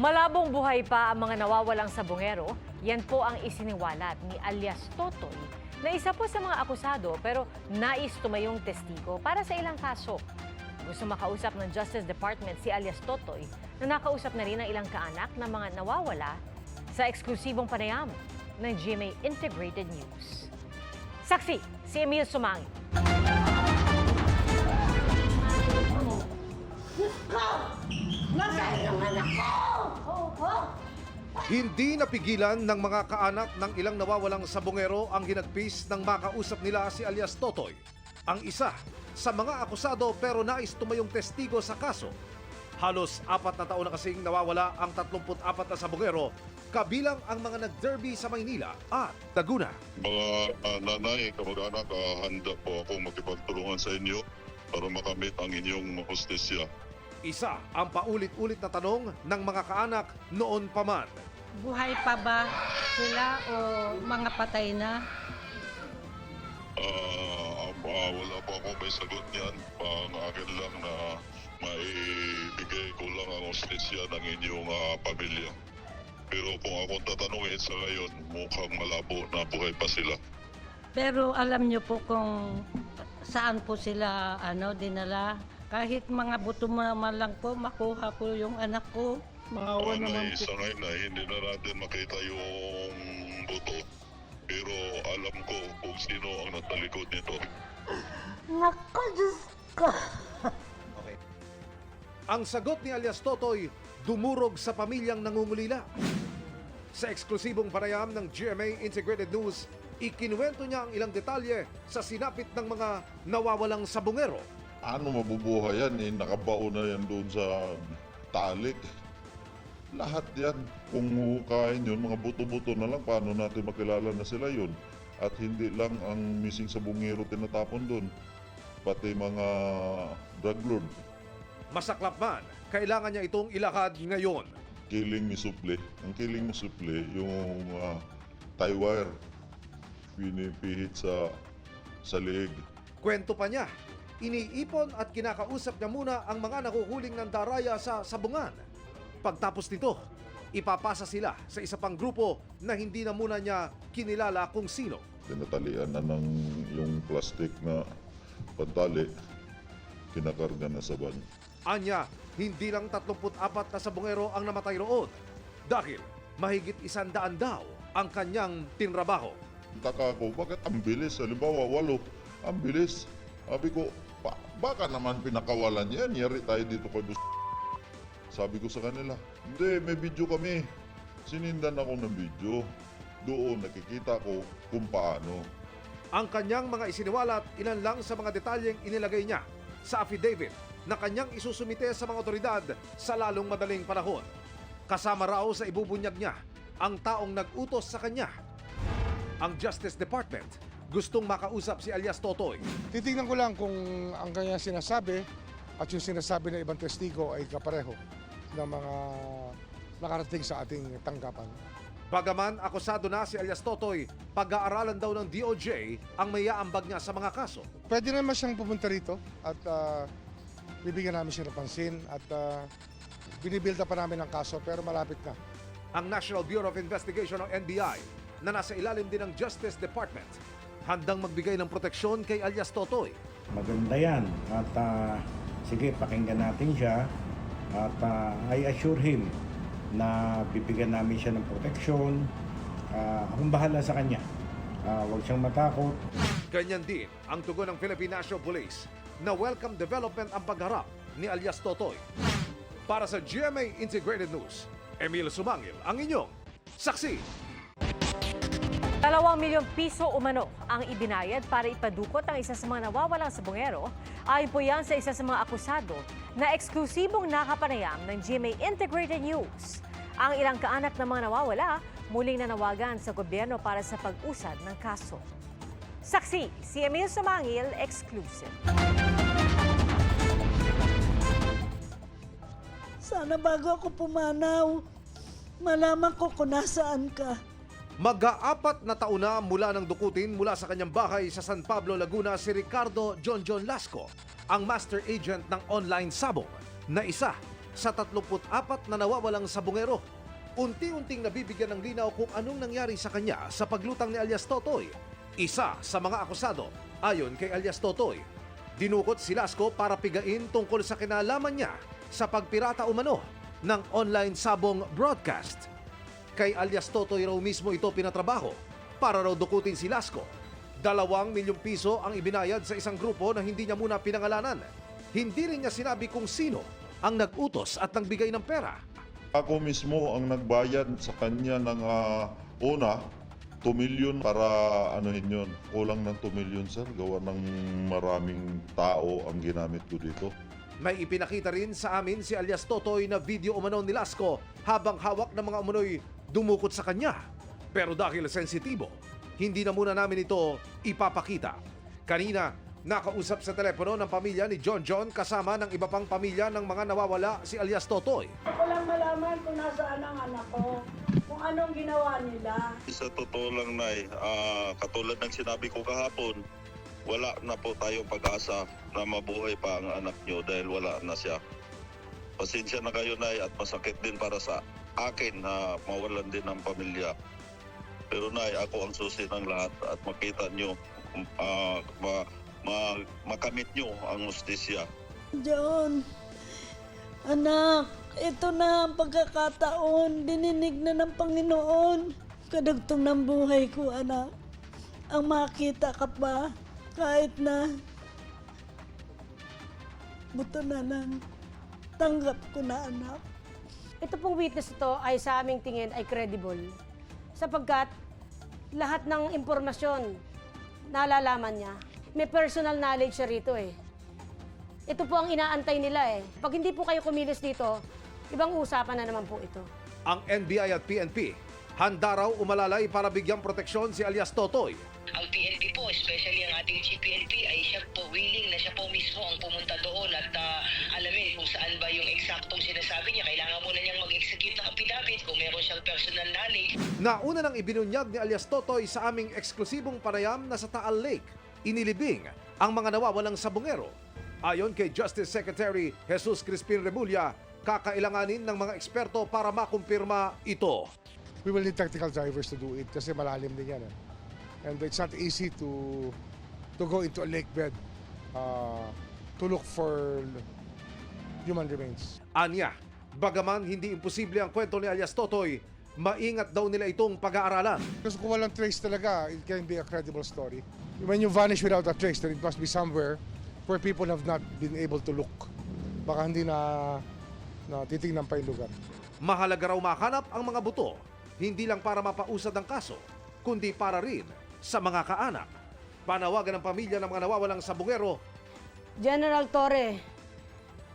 Malabong buhay pa ang mga nawawalang sabongero. Yan po ang isiniwalat ni alias Totoy na isa po sa mga akusado pero nais tumayong testigo para sa ilang kaso. Gusto makausap ng Justice Department si alias Totoy na nakausap na rin ang ilang kaanak ng mga nawawala sa eksklusibong panayam ng GMA Integrated News. Saksi, si Emil Sumangi. Nasaan yung anak ko? Hindi napigilan ng mga kaanak ng ilang nawawalang sabongero ang hinagpis ng makausap nila si alias Totoy. Ang isa sa mga akusado pero nais tumayong testigo sa kaso. Halos apat na taon na kasing nawawala ang 34 na sabongero kabilang ang mga nag-derby sa Maynila at Laguna. Mga ah, nanay, kamag-anak, ah, handa po ako makipagtulungan sa inyo para makamit ang inyong hostesya. Isa ang paulit-ulit na tanong ng mga kaanak noon pa man. Buhay pa ba sila o mga patay na? Ah, ah, wala po ako may sagot niyan. Pang akin lang na maibigay ko lang ang hostesya ng inyong ah, pamilya. Pero kung akong tatanungin sa ngayon, mukhang malabo na buhay pa sila. Pero alam niyo po kung saan po sila ano dinala. Kahit mga buto man lang po, makuha po yung anak ko. Maawa Ano naman po. sa ngayon na hindi na natin makita yung buto. Pero alam ko kung sino ang natalikod nito. Naku, Diyos ko. Ang sagot ni alias Totoy dumurog sa pamilyang nangungulila. Sa eksklusibong panayam ng GMA Integrated News, ikinuwento niya ang ilang detalye sa sinapit ng mga nawawalang sabongero. Ano mabubuhay yan eh, nakabao na yan doon sa talik. Lahat yan, kung hukain yun, mga buto-buto na lang, paano natin makilala na sila yun? At hindi lang ang missing sa bungero tinatapon doon, pati mga drug lord. Masaklap man, kailangan niya itong ilakad ngayon. Killing ni Suple. Ang killing ni Suple, yung uh, tie wire, pinipihit sa, sa leeg. Kwento pa niya, iniipon at kinakausap niya muna ang mga nakuhuling ng daraya sa sabungan. Pagtapos nito, ipapasa sila sa isa pang grupo na hindi na muna niya kinilala kung sino. Tinatalian na ng yung plastic na pantali, kinakarga na sa van. Anya, hindi lang 34 na sabongero ang namatay roon dahil mahigit isandaan daw ang kanyang tinrabaho. Taka ko, bakit ang bilis? Halimbawa, walo, ang bilis. Sabi ko, ba, baka naman pinakawalan yan. Yari tayo dito kay Bus. Sabi ko sa kanila, hindi, may video kami. Sinindan ako ng video. Doon nakikita ko kung paano. Ang kanyang mga isiniwalat, ilan lang sa mga detalyeng inilagay niya sa affidavit na kanyang isusumite sa mga otoridad sa lalong madaling panahon. Kasama raw sa ibubunyag niya ang taong nag-utos sa kanya. Ang Justice Department gustong makausap si alias Totoy. Titingnan ko lang kung ang kanya sinasabi at yung sinasabi ng ibang testigo ay kapareho ng mga nakarating sa ating tanggapan. Bagaman akusado na si alias Totoy, pag-aaralan daw ng DOJ ang may aambag niya sa mga kaso. Pwede naman siyang pumunta rito at ah, bibigyan namin siya ng pansin at uh, binibilda pa namin ang kaso pero malapit na. Ang National Bureau of Investigation o NBI na nasa ilalim din ng Justice Department handang magbigay ng proteksyon kay alias Totoy. Maganda yan. At ah, sige, pakinggan natin siya. At ah, I assure him na bibigyan namin siya ng proteksyon. Ah, akong bahala sa kanya. Ah, huwag siyang matakot. Ganyan din ang tugon ng Philippine National Police na welcome development ang pagharap ni alias Totoy. Para sa GMA Integrated News, Emil Sumangil ang inyong saksi. Dalawang milyong piso umano ang ibinayad para ipadukot ang isa sa mga nawawalang sabongero. Ayon po yan sa isa sa mga akusado na eksklusibong nakapanayam ng GMA Integrated News. Ang ilang kaanak ng mga nawawala muling nanawagan sa gobyerno para sa pag-usad ng kaso. Saksi, si Emil Samangil, exclusive. Sana bago ako pumanaw, malaman ko kung nasaan ka. Mag-aapat na taon na mula ng dukutin mula sa kanyang bahay sa San Pablo, Laguna si Ricardo John John Lasco, ang master agent ng online sabong na isa sa 34 na nawawalang sabungero. Unti-unting nabibigyan ng linaw kung anong nangyari sa kanya sa paglutang ni alias Totoy. Isa sa mga akusado, ayon kay alias Totoy. Dinukot si Lasco para pigain tungkol sa kinalaman niya sa pagpirata umano ng online sabong broadcast. Kay alias Totoy raw mismo ito pinatrabaho para raw dukutin si Lasco. Dalawang milyong piso ang ibinayad sa isang grupo na hindi niya muna pinangalanan. Hindi rin niya sinabi kung sino ang nag-utos at nagbigay ng pera. Ako mismo ang nagbayad sa kanya ng ah, una, 2 million para anuhin yun. Kulang ng 2 million sir, gawa ng maraming tao ang ginamit ko dito. May ipinakita rin sa amin si alias Totoy na video umano ni Lasco habang hawak ng mga umunoy dumukot sa kanya. Pero dahil sensitibo, hindi na muna namin ito ipapakita. Kanina, nakausap sa telepono ng pamilya ni John John kasama ng iba pang pamilya ng mga nawawala si alias Totoy. Ko lang malaman kung nasaan ang anak ko, kung anong ginawa nila. Sa totoo lang, Nay, ah, katulad ng sinabi ko kahapon, wala na po tayong pag-asa na mabuhay pa ang anak nyo dahil wala na siya. Pasensya na kayo, Nay, at masakit din para sa akin na mawalan din ng pamilya. Pero, Nay, ako ang susi ng lahat at makita nyo, ah, ma, ma, makamit nyo ang justisya. John, anak, ito na ang pagkakataon. Dininig na ng Panginoon. Kadagtong ng buhay ko, anak. Ang makita ka pa, kahit na buto na lang. Tanggap ko na, anak. Ito pong witness ito ay sa aming tingin ay credible sapagkat lahat ng impormasyon nalalaman niya. May personal knowledge siya rito eh. Ito po ang inaantay nila eh. Pag hindi po kayo kumilos dito, ibang usapan na naman po ito. Ang NBI at PNP, handa raw umalalay para bigyang proteksyon si alias Totoy. ang PNP especially ang ating GPNP, ay siya po willing na siya po mismo ang pumunta doon at ah, alamin kung saan ba yung eksaktong sinasabi niya. Kailangan muna niyang mag-execute ng affidavit kung meron siyang personal knowledge. Nauna nang ibinunyag ni alias Totoy sa aming eksklusibong panayam na sa Taal Lake. Inilibing ang mga nawawalang sabungero. Ayon kay Justice Secretary Jesus Crispin Remulla, kakailanganin ng mga eksperto para makumpirma ito. We will need technical drivers to do it kasi malalim din yan. Eh. And it's not easy to to go into a lake bed uh, to look for human remains. Anya, bagaman hindi imposible ang kwento ni alias Totoy, maingat daw nila itong pag-aaralan. Kasi kung walang trace talaga, it can be a credible story. When you vanish without a trace, then it must be somewhere where people have not been able to look. Baka hindi na, na titingnan pa yung lugar. Mahalaga raw mahanap ang mga buto, hindi lang para mapausad ang kaso, kundi para rin sa mga kaanak. Panawagan ng pamilya ng mga nawawalang sabungero, General Torre,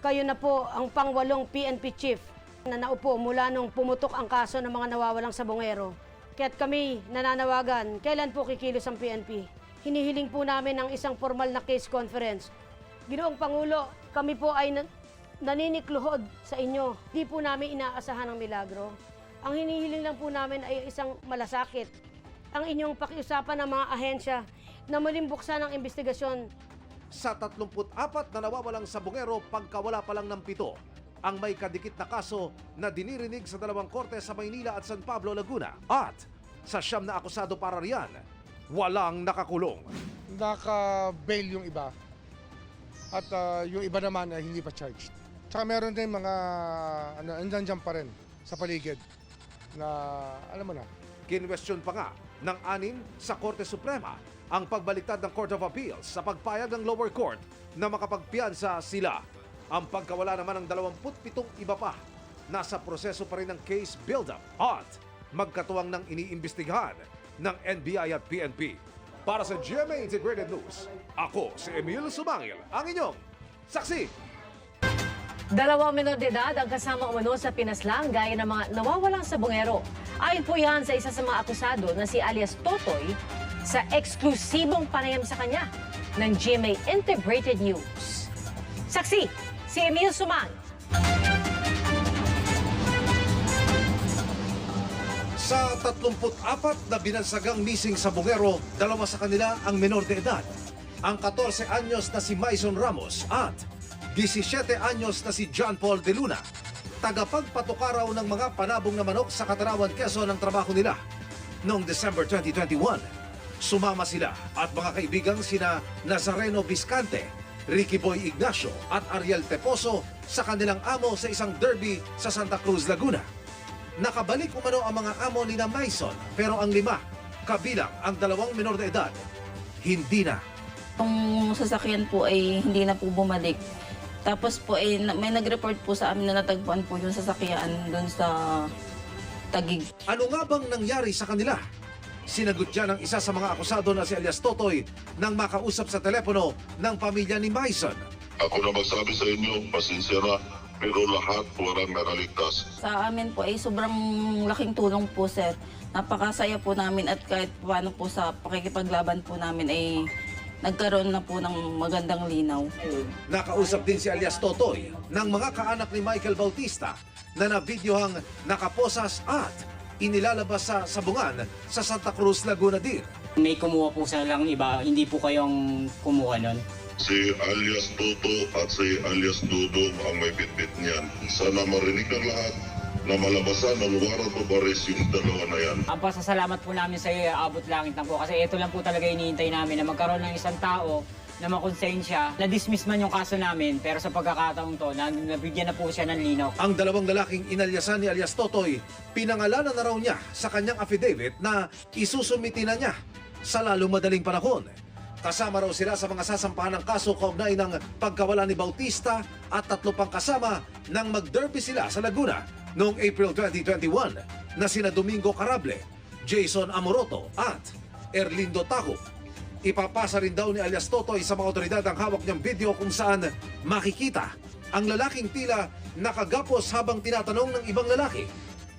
kayo na po ang pangwalong PNP chief na naupo mula nung pumutok ang kaso ng mga nawawalang sabongero. Kaya't kami nananawagan, kailan po kikilos ang PNP? Hinihiling po namin ang isang formal na case conference. Ginoong Pangulo, kami po ay nan- naninikluhod sa inyo. Di po namin inaasahan ng milagro. Ang hinihiling lang po namin ay isang malasakit. Ang inyong pakiusapan ng mga ahensya na muling buksan ang investigasyon sa 34 na nawawalang sabungero pagkawala pa lang ng pito ang may kadikit na kaso na dinirinig sa dalawang korte sa Maynila at San Pablo, Laguna. At sa siyam na akusado para riyan, walang nakakulong. Naka-bail yung iba. At uh, yung iba naman ay hindi pa charged. Tsaka meron din mga, ano, andyan dyan pa rin sa paligid na, alam mo na, Kinwestiyon pa nga ng anim sa Korte Suprema ang pagbaliktad ng Court of Appeals sa pagpayag ng lower court na makapagpiansa sila. Ang pagkawala naman ng 27 iba pa, nasa proseso pa rin ng case build-up at magkatuwang ng iniimbestigahan ng NBI at PNP. Para sa GMA Integrated News, ako si Emil Sumangil, ang inyong saksi. Dalawang menor de edad ang kasama umano sa pinaslang gaya ng mga nawawalang sabongero. Ayon po yan sa isa sa mga akusado na si alias Totoy sa eksklusibong panayam sa kanya ng GMA Integrated News. Saksi, si Emil Sumang. Sa 34 na binansagang missing sa Bungero, dalawa sa kanila ang menor de edad. Ang 14 anyos na si Maison Ramos at 17 anyos na si John Paul De Luna. tagapagpatuka raw ng mga panabong na manok sa Katarawan, Quezon ang trabaho nila. Noong December 2021, sumama sila at mga kaibigang sina Nazareno Viscante, Ricky Boy Ignacio at Ariel Teposo sa kanilang amo sa isang derby sa Santa Cruz, Laguna. Nakabalik umano ang mga amo ni na Maison pero ang lima, kabilang ang dalawang minor de edad, hindi na. Yung sasakyan po ay hindi na po bumalik. Tapos po ay na- may nag-report po sa amin na natagpuan po yung sasakyan doon sa Tagig. Ano nga bang nangyari sa kanila? Sinagot dyan ng isa sa mga akusado na si alias Totoy nang makausap sa telepono ng pamilya ni Maison. Ako na magsabi sa inyo, pasensya na, pero lahat walang nakaligtas. Sa amin po ay sobrang laking tulong po sir. Napakasaya po namin at kahit paano po sa pakikipaglaban po namin ay nagkaroon na po ng magandang linaw. Nakausap din si alias Totoy ng mga kaanak ni Michael Bautista na nabidyohang nakaposas at inilalabas sa sabungan sa Santa Cruz, Laguna din. May kumuha po sa lang iba, hindi po kayong kumuha nun. Si alias Toto at si alias Dudong ang may bitbit niyan. Sana marinig ng lahat na malabasan ng warrant of arrest yung dalawa na yan. Ang pasasalamat po namin sa iyo, abot langit lang po. Kasi ito lang po talaga iniintay namin na magkaroon ng isang tao na makonsensya. Na-dismiss man yung kaso namin, pero sa pagkakataon to, na, nabigyan na po siya ng linaw. Ang dalawang lalaking inalyasan ni alias Totoy, pinangalanan na raw niya sa kanyang affidavit na isusumiti na niya sa lalong madaling panahon. Kasama raw sila sa mga sasampahan ng kaso kaugnay ng pagkawala ni Bautista at tatlo pang kasama nang mag-derby sila sa Laguna noong April 2021 na sina Domingo Carable, Jason Amoroto at Erlindo Tajo. Ipapasa rin daw ni alias Totoy sa mga otoridad ang hawak niyang video kung saan makikita ang lalaking tila nakagapos habang tinatanong ng ibang lalaki.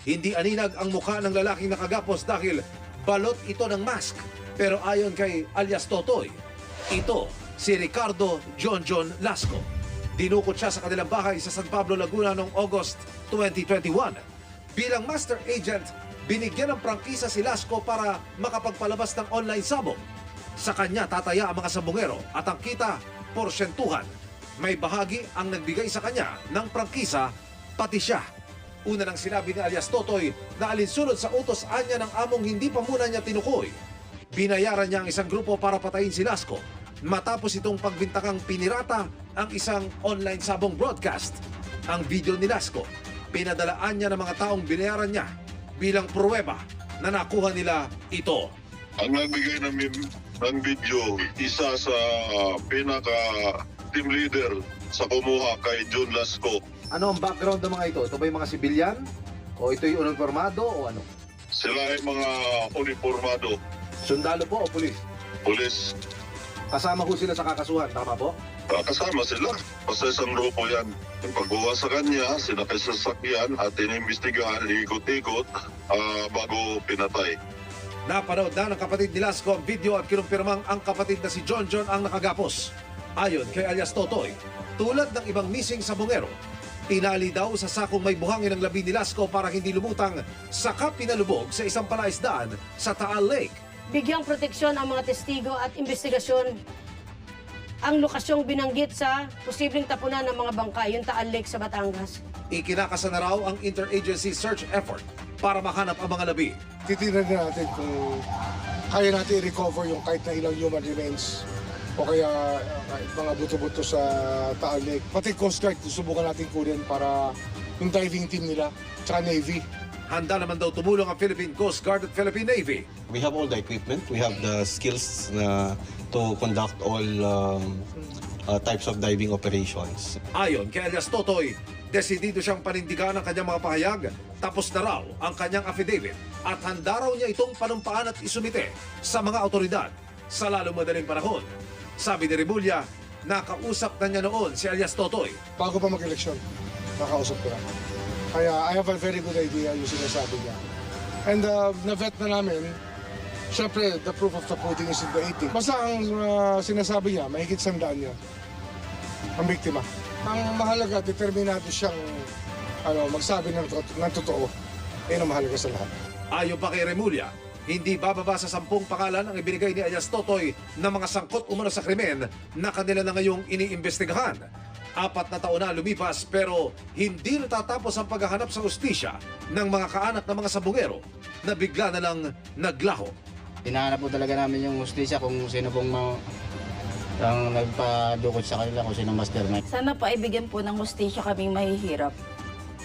Hindi aninag ang mukha ng lalaking nakagapos dahil balot ito ng mask. Pero ayon kay alias Totoy, ito si Ricardo John John Lasco. Dinukot siya sa kanilang bahay sa San Pablo, Laguna noong August 2021. Bilang master agent, binigyan ng prangkisa si Lasco para makapagpalabas ng online sabong. Sa kanya tataya ang mga sabongero at ang kita, porsyentuhan. May bahagi ang nagbigay sa kanya ng prangkisa, pati siya. Una nang sinabi ni alias Totoy na alinsunod sa utos anya ng among hindi pa muna niya tinukoy. Binayaran niya ang isang grupo para patayin si Lasco matapos itong pagbintakang pinirata ang isang online sabong broadcast. Ang video ni Lasco, pinadalaan niya ng mga taong binayaran niya bilang pruweba na nakuha nila ito. Ang nagbigay ng, ng video, isa sa pinaka team leader sa kumuha kay John Lasco. Ano ang background ng mga ito? Ito ba yung mga sibilyan? O ito yung uniformado o ano? Sila ay mga uniformado, Sundalo po o pulis? pulis. Kasama ko sila sa kakasuhan, tama po? Ah, kasama sila. Basta isang grupo yan. Yung pagbuha sa kanya, sinakay sa sasakyan at inimbestigahan, ikot-ikot ah, bago pinatay. Napanood na ng kapatid ni Lasco ang video at kinumpirmang ang kapatid na si John John ang nakagapos. Ayon kay alias Totoy, tulad ng ibang missing sa bungero, tinali daw sa sakong may buhangin ng labi ni Lasco para hindi lumutang saka pinalubog sa isang palaisdaan sa Taal Lake. Bigyang proteksyon ang mga testigo at investigasyon ang lokasyong binanggit sa posibleng tapunan ng mga bangkay, yung Taal Lake sa Batangas. Ikinakasa na raw ang interagency search effort para mahanap ang mga labi. Titignan din natin kung kaya natin i-recover yung kahit na ilang human remains o kaya uh, kahit mga buto-buto sa Taal Lake. Pati Coast Guard, susubukan natin kunin para yung diving team nila, tsaka Navy. Handa naman daw tumulong ang Philippine Coast Guard at Philippine Navy We have all the equipment. We have the skills na to conduct all um, uh, types of diving operations. Ayon kay alias Totoy, desidido siyang panindigan ang kanyang mga pahayag, tapos na raw ang kanyang affidavit at handa raw niya itong panumpaan at isumite sa mga otoridad sa lalong madaling panahon. Sabi ni Rebulla, nakausap na niya noon si alias Totoy. Bago pa mag-eleksyon, nakausap ko na. Kaya I have a very good idea yung sinasabi niya. And uh, na-vet na namin, syempre, the proof of the pudding is in the eating. Basta ang uh, sinasabi niya, mahigit sandaan niya ang biktima. Ang mahalaga, determinado siyang ano, magsabi ng, tot- ng totoo. Yan ang mahalaga sa lahat. Ayon pa kay Remulla, hindi bababa sa sampung pangalan ang ibinigay ni alias Totoy ng mga sangkot umano sa krimen na kanila na ngayong iniimbestigahan. Apat na taon na lumipas pero hindi natatapos ang paghahanap sa ustisya ng mga kaanak ng mga sabungero na bigla na lang naglaho. Hinahanap po talaga namin yung justisya kung sino pong ma- ang nagpadukot sa kanila, kung sino mastermind. Sana po ay bigyan po ng hustisya kaming mahihirap.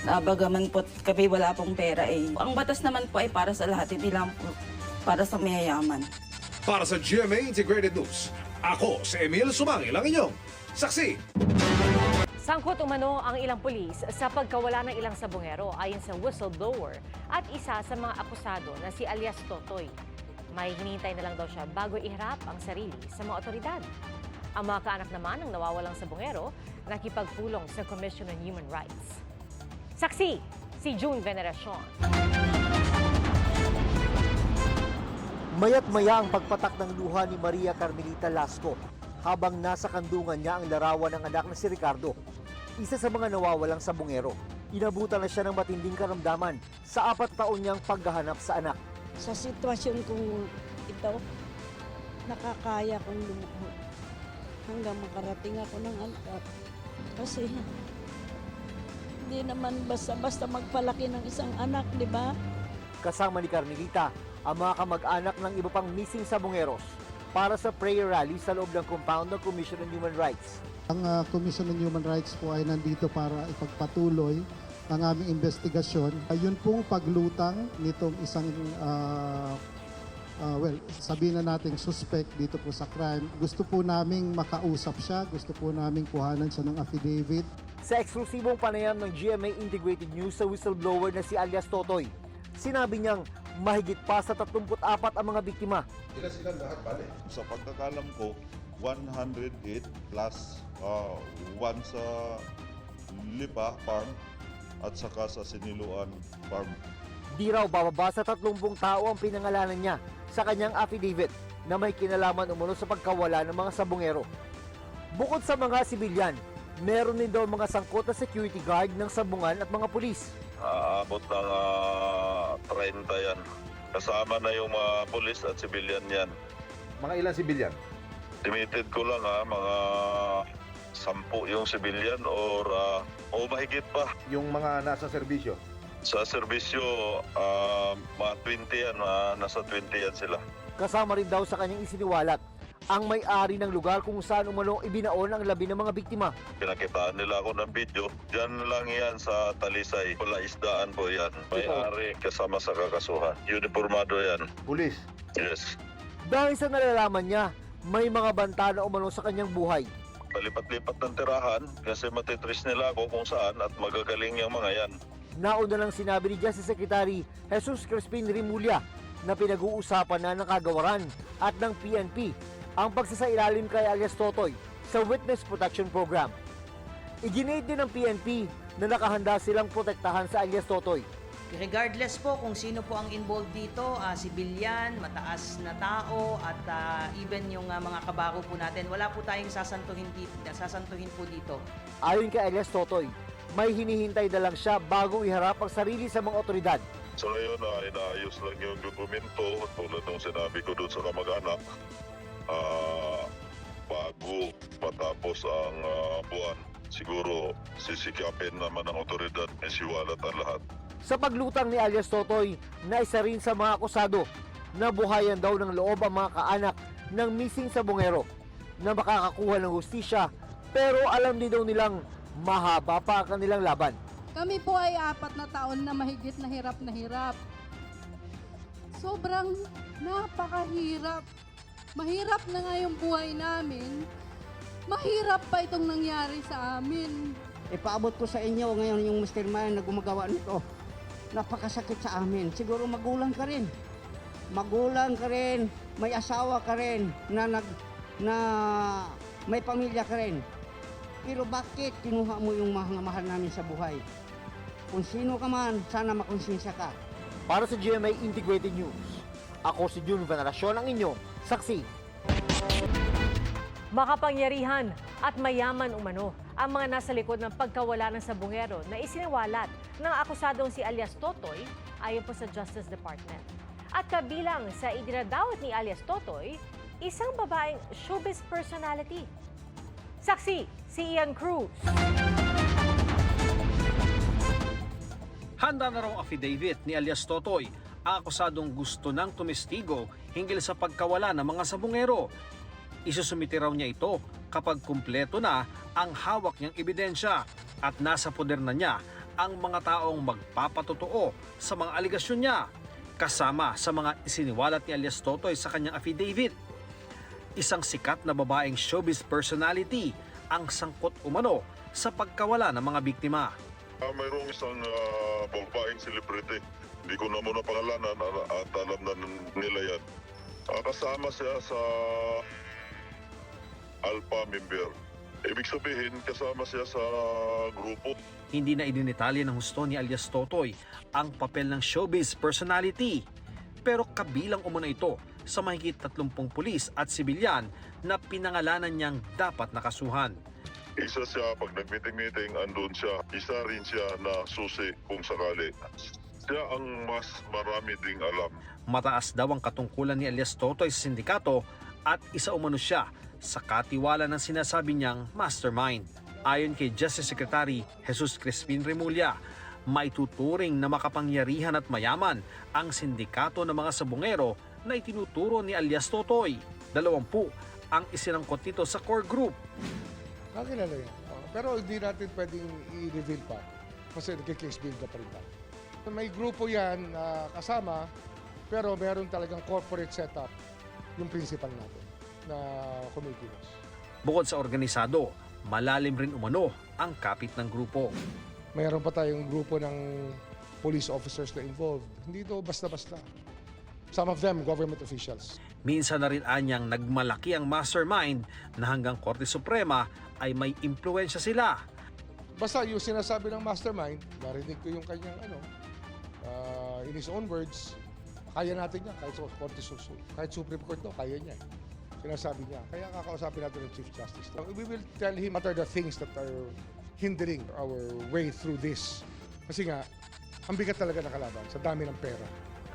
Na bagaman po kami wala pong pera eh. Ang batas naman po ay para sa lahat, hindi lang po para sa mayayaman. Para sa GMA Integrated News, ako si Emil Sumangil ang inyong saksi. Sangkot umano ang ilang pulis sa pagkawala ng ilang sabungero ayon sa whistleblower at isa sa mga akusado na si alias Totoy. May hinihintay na lang daw siya bago iharap ang sarili sa mga otoridad. Ang mga kaanak naman ng nawawalang sabungero nakipagpulong sa Commission on Human Rights. Saksi, si June Veneracion. Mayat maya ang pagpatak ng luha ni Maria Carmelita Lasco habang nasa kandungan niya ang larawan ng anak na si Ricardo, isa sa mga nawawalang sabungero. Inabutan na siya ng matinding karamdaman sa apat taon niyang paghahanap sa anak. Sa sitwasyon kong ito, nakakaya kong lumuhod hanggang makarating ako ng anak. Kasi hindi naman basta-basta magpalaki ng isang anak, di ba? Kasama ni Carmelita ang mga kamag-anak ng iba pang missing sabungeros para sa prayer rally sa loob ng compound ng Commission on Human Rights. Ang ah, Commission on Human Rights po ay nandito para ipagpatuloy ang aming investigasyon. Ayun pong paglutang nitong isang, ah, ah, well, sabihin na nating suspect dito po sa crime. Gusto po naming makausap siya, gusto po naming kuhanan siya ng affidavit. Sa eksklusibong panayam ng GMA Integrated News sa whistleblower na si alias Totoy, sinabi niyang mahigit pa sa 34 ang mga biktima. Ilan sila lahat bale? Sa pagkakalam ko, 108 plus uh, one sa Lipa Farm at saka sa Siniluan Farm. Di raw bababa sa 30 tao ang pinangalanan niya sa kanyang affidavit na may kinalaman umano sa pagkawala ng mga sabungero. Bukod sa mga sibilyan, meron din daw mga sangkot na security guard ng sabungan at mga pulis. Aabot ng ah, 30 yan. Kasama na yung mga pulis at sibilyan yan. Mga ilang sibilyan? Limited ko lang ha, mga sampu yung sibilyan or ah, o mahigit pa. Yung mga nasa serbisyo? Sa serbisyo, ah, mga 20 yan, ah, nasa 20 yan sila. Kasama rin daw sa kanyang isiniwalat ang may-ari ng lugar kung saan umano ibinaon ang labi ng mga biktima. Pinakitaan nila ako ng video. Diyan lang yan sa Talisay. Wala isdaan po yan. May-ari kasama sa kakasuhan. Uniformado yan. Pulis? Yes. Dahil sa nalalaman niya, may mga banta na umano sa kanyang buhay. Palipat-lipat ng tirahan kasi matitris nila ako kung saan at magagaling yung mga yan. Nauna lang sinabi ni Justice Secretary Jesus Crispin Rimulya na pinag-uusapan na ng kagawaran at ng PNP ang pagsasailalim kay alias Totoy sa Witness Protection Program. Iginate din ng PNP na nakahanda silang protektahan sa alias Totoy. Regardless po kung sino po ang involved dito, ah, sibilyan, mataas na tao at ah, even yung ah, mga kabako po natin, wala po tayong sasantuhin, dito, sasantuhin po dito. Ayon kay alias Totoy, may hinihintay na lang siya bago iharap ang sarili sa mga otoridad. So ngayon, uh, inaayos lang yung dokumento tulad ng sinabi ko doon sa kamag-anak. Ah, bago matapos ang ah, buwan, siguro sisikapin naman ng otoridad, may siwalat ang lahat. Sa paglutang ni alias Totoy na isa rin sa mga akusado na buhayan daw ng loob ang mga kaanak ng missing sa bungero na makakakuha ng hustisya pero alam din daw nilang mahaba pa ang kanilang laban. Kami po ay apat na taon na mahigit na hirap na hirap. Sobrang napakahirap. Mahirap na nga yung buhay namin. Mahirap pa itong nangyari sa amin. Ipaabot ko sa inyo ngayon yung mastermind na gumagawa nito. Napakasakit sa amin. Siguro magulang ka rin. Magulang ka rin, may asawa ka rin, na, nag, na may pamilya ka rin. Pero bakit kinuha mo yung mga mahal namin sa buhay? Kung sino ka man, sana makonsensya ka. Para sa GMA Integrated News, ako si June Veneracion ang inyong saksi. Makapangyarihan at mayaman umano ang mga nasa likod ng pagkawala ng sabungero na isiniwalat ng akusadong si alias Totoy ayon po sa Justice Department. At kabilang sa idinadawat ni alias Totoy, isang babaeng showbiz personality. Saksi, si Ian Cruz. Handa na raw affidavit ni alias Totoy ang akusadong gusto ng tumestigo hinggil sa pagkawala ng mga sabungero. Isusumite raw niya ito kapag kumpleto na ang hawak niyang ebidensya at nasa poder na niya ang mga taong magpapatotoo sa mga aligasyon niya kasama sa mga isiniwalat ni alias Totoy sa kanyang affidavit. Isang sikat na babaeng showbiz personality ang sangkot umano sa pagkawala ng mga biktima. Ah, mayroong isang ah, babaeng celebrity. Hindi ko na muna pangalanan ah, at alam na nila yan. Ah, kasama siya sa Alpha member. Ibig sabihin, kasama siya sa grupo. Hindi na idinitalya ng husto ni alias Totoy ang papel ng showbiz personality. Pero kabilang umano ito sa mahigit 30 pulis at sibilyan na pinangalanan niyang dapat nakasuhan. Isa siya, pag nag-meeting-meeting, andun siya. Isa rin siya na susi kung sakali. Siya ang mas marami ding alam. Mataas daw ang katungkulan ni alias Totoy sa sindikato at isa umano siya sa katiwala ng sinasabi niyang mastermind. Ayon kay Justice Secretary Jesus Crispin Remulla, may tuturing na makapangyarihan at mayaman ang sindikato ng mga sabungero na itinuturo ni alias Totoy. Dalawampu ang isinangkot nito sa core group. Nakakilala yan. Ah, pero hindi natin pwedeng i-reveal pa kasi nagka-case build up pa rin tayo. May grupo yan na kasama pero meron talagang corporate setup yung principal natin na kumikilos. Bukod sa organisado, malalim rin umano ang kapit ng grupo. Mayroon pa tayong grupo ng police officers na involved. Hindi ito basta-basta. Some of them, government officials. Minsan na rin anyang nagmalaki ang mastermind na hanggang Korte Suprema ay may impluensya sila. Basta yung sinasabi ng mastermind, narinig ko yung kanyang ano, ah, in his own words, kaya natin yan, kahit Korte kahit Supreme Court to, kaya niya. Sinasabi niya. Kaya kakausapin natin ng Chief Justice. We will tell him what are the things that are hindering our way through this. Kasi nga, ang bigat talaga ng kalaban sa dami ng pera.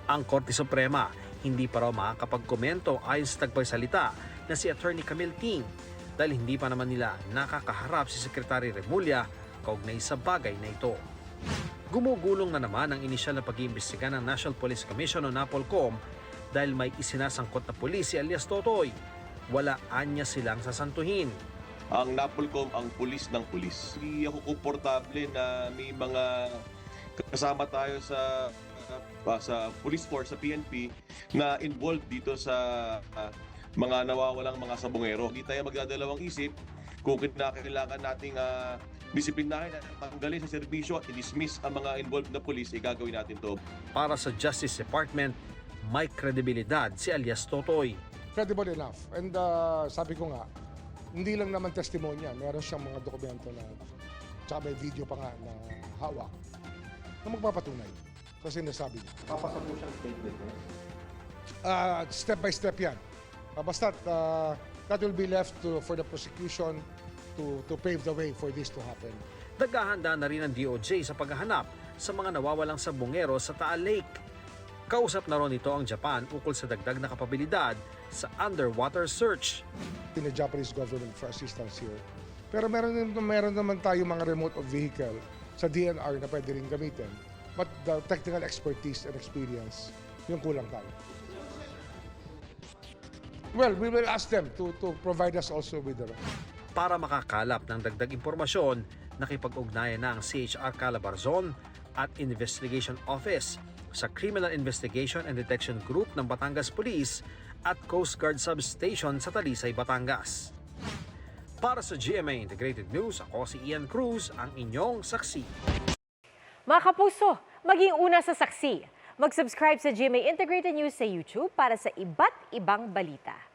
Ang Korte Suprema hindi pa raw makakapagkomento ayon sa tagpaysalita na si Attorney Camille King dahil hindi pa naman nila nakakaharap si Secretary Remulla kaugnay sa bagay na ito. Gumugulong na naman ang inisyal na pag-iimbestiga ng National Police Commission o NAPOLCOM dahil may isinasangkot na pulis si alias Totoy. Wala anya silang sasantuhin. ang Napolcom ang pulis ng pulis. Hindi ako komportable na may mga kasama tayo sa uh, sa police force sa PNP na involved dito sa uh, mga nawawalang mga sabungero. Hindi tayo magdadalawang isip kung kinakailangan nating uh, disiplinahin at tanggalin sa serbisyo at i-dismiss ang mga involved na pulis, eh, gagawin natin to. Para sa Justice Department, may kredibilidad si alias Totoy. Credible enough. And uh, sabi ko nga, hindi lang naman testimonya, meron siyang mga dokumento na, tsaka may video pa nga na hawak, na magpapatunay sa sinasabi niya. Papasa po siyang statement eh. Uh, step by step yan. Uh, basta uh, that will be left to, for the prosecution to, to pave the way for this to happen. Naghahanda na rin ang DOJ sa paghahanap sa mga nawawalang sabungero sa Taal Lake. Kausap na ron ito ang Japan ukol sa dagdag na kapabilidad sa underwater search. the Japanese government for assistance here. Pero meron, din- meron naman tayo mga remote vehicle sa DNR na pwede rin gamitin. But the technical expertise and experience, yung kulang tayo. Well, we will ask them to, to provide us also with the Para makakalap ng dagdag impormasyon, nakipag-ugnayan na ang CHR Calabarzon at Investigation Office sa Criminal Investigation and Detection Group ng Batangas Police at Coast Guard Substation sa Talisay, Batangas. Para sa GMA Integrated News, ako si Ian Cruz, ang inyong saksi. Mga kapuso, maging una sa saksi. Mag-subscribe sa GMA Integrated News sa YouTube para sa iba't ibang balita.